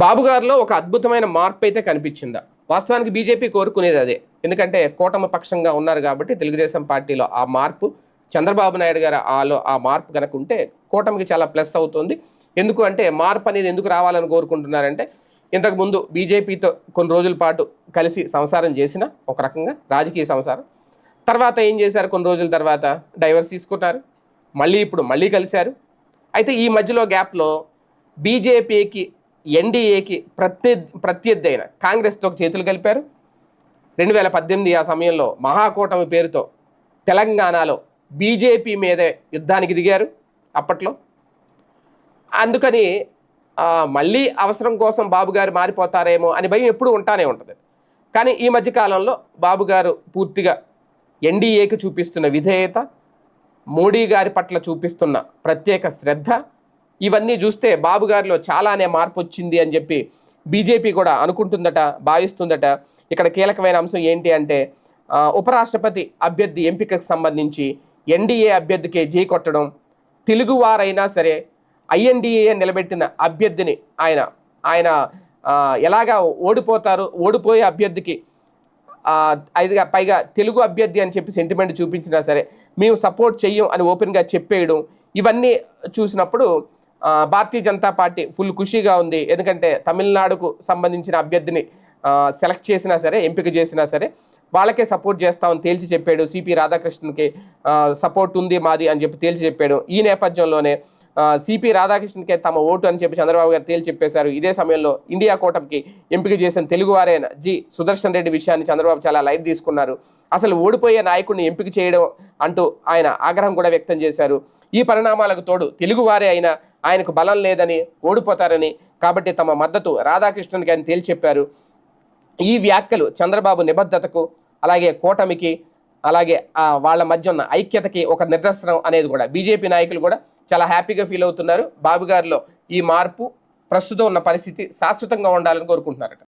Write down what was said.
బాబు గారిలో ఒక అద్భుతమైన మార్పు అయితే కనిపించిందా. వాస్తవానికి బీజేపీ కోరుకునేది అదే. ఎందుకంటే కూటమి పక్షంగా ఉన్నారు కాబట్టి తెలుగుదేశం పార్టీలో ఆ మార్పు చంద్రబాబు నాయుడు గారు ఆలో ఆ మార్పు కనుక ఉంటే కూటమికి చాలా ప్లస్ అవుతుంది. ఎందుకు అంటే మార్పు అనేది ఎందుకు రావాలని కోరుకుంటున్నారంటే ఇంతకుముందు బీజేపీతో కొన్ని రోజుల పాటు కలిసి సంసారం చేసిన ఒక రకంగా రాజకీయ సంసారం. తర్వాత ఏం చేశారు కొన్ని రోజుల తర్వాత? డైవర్స్ తీసుకున్నారు. మళ్ళీ ఇప్పుడు మళ్ళీ కలిశారు. అయితే ఈ మధ్యలో గ్యాప్లో బీజేపీకి ఎన్డీఏకి ప్రత్య ప్రత్యర్థి అయిన కాంగ్రెస్తో చేతులు కలిపారు. రెండు వేల పద్దెనిమిది ఆ సమయంలో మహాకూటమి పేరుతో తెలంగాణలో బీజేపీ మీదే యుద్ధానికి దిగారు అప్పట్లో. అందుకని మళ్ళీ అవసరం కోసం బాబు గారు మారిపోతారేమో అని భయం ఎప్పుడూ ఉంటానే ఉంటుంది. కానీ ఈ మధ్యకాలంలో బాబు గారు పూర్తిగా ఎన్డీఏకి చూపిస్తున్న విధేయత మోడీ గారి పట్ల చూపిస్తున్న ప్రత్యేక శ్రద్ధ ఇవన్నీ చూస్తే బాబు గారిలో చాలానే మార్పు వచ్చింది అని చెప్పి బీజేపీ కూడా అనుకుంటుందట భావిస్తుందట. ఇక్కడ కీలకమైన అంశం ఏంటి అంటే ఉపరాష్ట్రపతి అభ్యర్థి ఎంపికకు సంబంధించి ఎన్డీఏ అభ్యర్థికే జీ కొట్టడం తెలుగువారైనా సరే ఐఎన్డీఏ నిలబెట్టిన అభ్యర్థిని ఆయన ఆయన ఎలాగా ఓడిపోతారు ఓడిపోయే అభ్యర్థికి ఐదుగా పైగా తెలుగు అభ్యర్థి అని చెప్పి సెంటిమెంట్ చూపించినా సరే మేము సపోర్ట్ చెయ్యం అని ఓపెన్గా చెప్పేయడం ఇవన్నీ చూసినప్పుడు భారతీయ జనతా పార్టీ ఫుల్ ఖుషీగా ఉంది. ఎందుకంటే తమిళనాడుకు సంబంధించిన అభ్యర్థిని సెలెక్ట్ చేసినా సరే ఎంపిక చేసినా సరే వాళ్ళకే సపోర్ట్ చేస్తామని తేల్చి చెప్పాడు సిపి రాధాకృష్ణన్కి. సపోర్ట్ ఉంది మాది అని చెప్పి తేల్చి చెప్పాడు. ఈ నేపథ్యంలోనే సిపి రాధాకృష్ణన్కే తమ ఓటు అని చెప్పి చంద్రబాబు గారు తేల్చి చెప్పేశారు. ఇదే సమయంలో ఇండియా కూటమికి ఎంపిక చేసిన తెలుగువారైన జి సుదర్శన్ రెడ్డి విషయాన్ని చంద్రబాబు చాలా లైట్ తీసుకున్నారు. అసలు ఓడిపోయే నాయకుడిని ఎంపిక చేయడం అంటూ ఆయన ఆగ్రహం కూడా వ్యక్తం చేశారు. ఈ పరిణామాలకు తోడు తెలుగువారే అయినా ఆయనకు బలం లేదని ఓడిపోతారని కాబట్టి తమ మద్దతు రాధాకృష్ణన్కి ఆయన తేల్చెప్పారు. ఈ వ్యాఖ్యలు చంద్రబాబు నిబద్ధతకు అలాగే కూటమికి అలాగే వాళ్ళ మధ్య ఉన్న ఐక్యతకి ఒక నిదర్శనం అనేది కూడా బీజేపీ నాయకులు కూడా చాలా హ్యాపీగా ఫీల్ అవుతున్నారు. బాబు గారిలో ఈ మార్పు ప్రస్తుతం ఉన్న పరిస్థితి శాశ్వతంగా ఉండాలని కోరుకుంటున్నారట.